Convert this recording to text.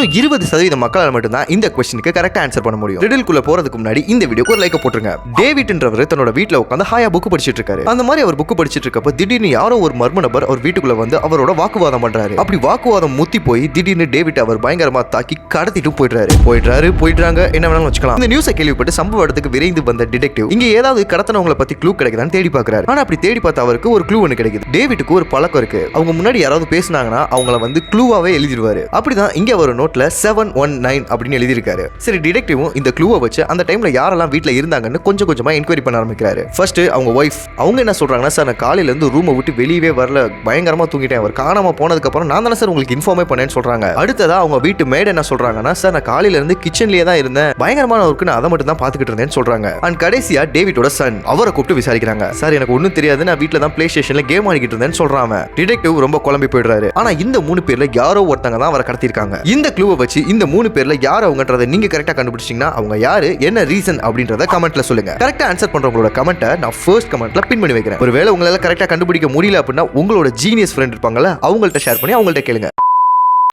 வெறும் இருபது சதவீத மக்களால் மட்டும்தான் இந்த கொஸ்டினுக்கு கரெக்டா ஆன்சர் பண்ண முடியும். ரிடில்குள்ள போறதுக்கு முன்னாடி இந்த வீடியோக்கு ஒரு லைக் போட்டுருங்க. டேவிட்ன்றவர் தன்னோட வீட்டில் உட்காந்து ஹாயா புக் படிச்சிட்டு இருக்காரு அந்த மாதிரி அவர் புக் படிச்சிட்டு இருக்கப்ப திடீர்னு யாரோ ஒரு மர்ம நபர் அவர் வீட்டுக்குள்ள வந்து அவரோட வாக்குவாதம் பண்றாரு. அப்படி வாக்குவாதம் முத்தி போய் திடீர்னு டேவிட் அவர் பயங்கரமா தாக்கி கடத்திட்டு போயிடுறாரு. போயிடுறாரு போயிடுறாங்க. என்ன வேணாலும் வச்சுக்கலாம். இந்த நியூஸை கேள்விப்பட்டு சம்பவ இடத்துக்கு விரைந்து வந்த டிடெக்டிவ் இங்க ஏதாவது கடத்தினவங்களை பத்தி க்ளூ கிடைக்குதான்னு தேடி பார்க்கறாரு. ஆனா அப்படி தேடி பார்த்த அவருக்கு ஒரு க்ளூ ஒன்று கிடைக்குது. டேவிட்டுக்கு ஒரு பழக்கம் இருக்கு. அவங்க முன்னாடி யாராவது பேசினாங்கன்னா அவங்கள வந்து க்ளூவாவே எழுதிடுவாரு. அப்படிதான் இங்க ஒரு நோட்ல செவன் ஒன் நைன் அப்படின்னு எழுதியிருக்காரு. சரி டிடெக்டிவும் இந்த க்ளூவை வச்சு அந்த டைம்ல யாரெல்லாம் வீட்டில் இருந்தாங்கன்னு கொஞ்சம் கொஞ்சமா என்கொயரி பண்ண ஆரம்பிக்கிறாரு. ஃபர்ஸ்ட் அவங்க ஒய்ஃப் அவங்க என்ன சொல்றாங்கன்னா சார் நான் காலையில இருந்து ரூமை விட்டு வெளியவே வரல. பயங்கரமா தூங்கிட்டேன். அவர் காணாம போனதுக்கு அப்புறம் நான் தானே சார் உங்களுக்கு இன்ஃபார்மே பண்ணேன்னு சொல்றாங்க. அடுத்ததா அவங்க வீட்டு மேட் என்ன சொல்றாங்கன்னா சார் நான் காலையில இருந்து கிச்சன்லயே தான் இருந்தேன். பயங்கரமான ஒர்க்கு நான் அதை மட்டும் தான் பாத்துக்கிட்டு இருந்தேன்னு சொல்றாங்க. அண்ட் கடைசியா டேவிடோட சன் அவரை கூப்பிட்டு விசாரிக்கிறாங்க. சார் எனக்கு ஒன்றும் தெரியாது. நான் வீட்டில் தான் பிளே ஸ்டேஷன்ல கேம் ஆடிக்கிட்டு இருந்தேன்னு சொல்றான் டிடெக்டிவ் ரொம்ப குழம்பி போயிடுறாரு. ஆனா இந்த மூணு பேர்ல யாரோ ஒருத்தங்க தான் அவரை கடத்திருக்காங்க இந்த க்ளூவை வச்சு இந்த மூணு பேர்ல யார் அவங்கன்றத நீங்க கரெக்டா கண்டுபிடிச்சீங்கன்னா அவங்க யாரு என்ன ரீசன் அப்படின்றத கமெண்ட்ல சொல்லுங்க. கரெக்டா ஆன்சர் பண்றவங்களோட கமெண்ட்டை நான் ஃபர்ஸ்ட் கமெண்ட்ல பின் பண்ணி வைக்கிறேன். ஒருவேளை உங்களால கரெக்டா கண்டுபிடிக்க முடியல அப்படின்னா உங்களோட ஜீனியஸ் ஃப்ரெண்ட் இருப்பாங்கல்ல அவங்கள்ட்ட ஷேர் பண்ணி அவங்கள்ட்ட கேளுங்க.